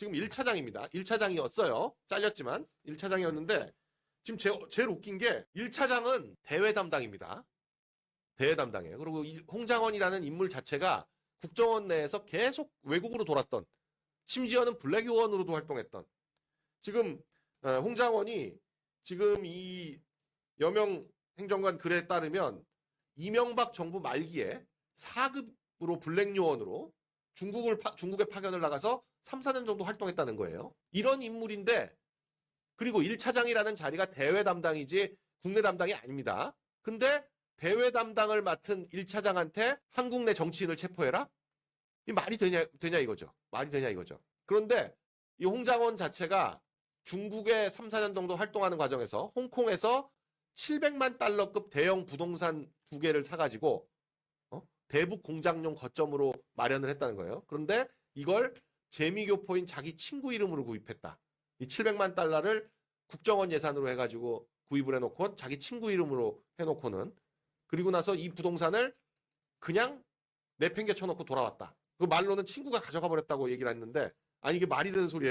지금 1차장입니다. 1차장이었어요. 잘렸지만 1차장이었는데 지금 제, 제일 웃긴 게 1차장은 대외 담당입니다. 대외 담당이에요. 그리고 이 홍장원이라는 인물 자체가 국정원 내에서 계속 외국으로 돌았던 심지어는 블랙 요원으로도 활동했던 지금 어, 홍장원이 지금 이 여명 행정관 글에 따르면 이명박 정부 말기에 4급으로 블랙 요원으로 중국을 파- 중국에 파견을 나가서 3, 4년 정도 활동했다는 거예요. 이런 인물인데 그리고 1차장이라는 자리가 대외 담당이지 국내 담당이 아닙니다. 근데 대외 담당을 맡은 1차장한테 한국 내 정치인을 체포해라? 이 말이 되냐, 되냐 이거죠. 말이 되냐 이거죠. 그런데 이 홍장원 자체가 중국에 3, 4년 정도 활동하는 과정에서 홍콩에서 700만 달러급 대형 부동산 두 개를 사가지고 어? 대북 공장용 거점으로 마련을 했다는 거예요. 그런데 이걸 재미교포인 자기 친구 이름으로 구입했다. 이 700만 달러를 국정원 예산으로 해가지고 구입을 해놓고 자기 친구 이름으로 해놓고는 그리고 나서 이 부동산을 그냥 내팽개 쳐놓고 돌아왔다. 그 말로는 친구가 가져가 버렸다고 얘기를 했는데 아니 이게 말이 되는 소리예요?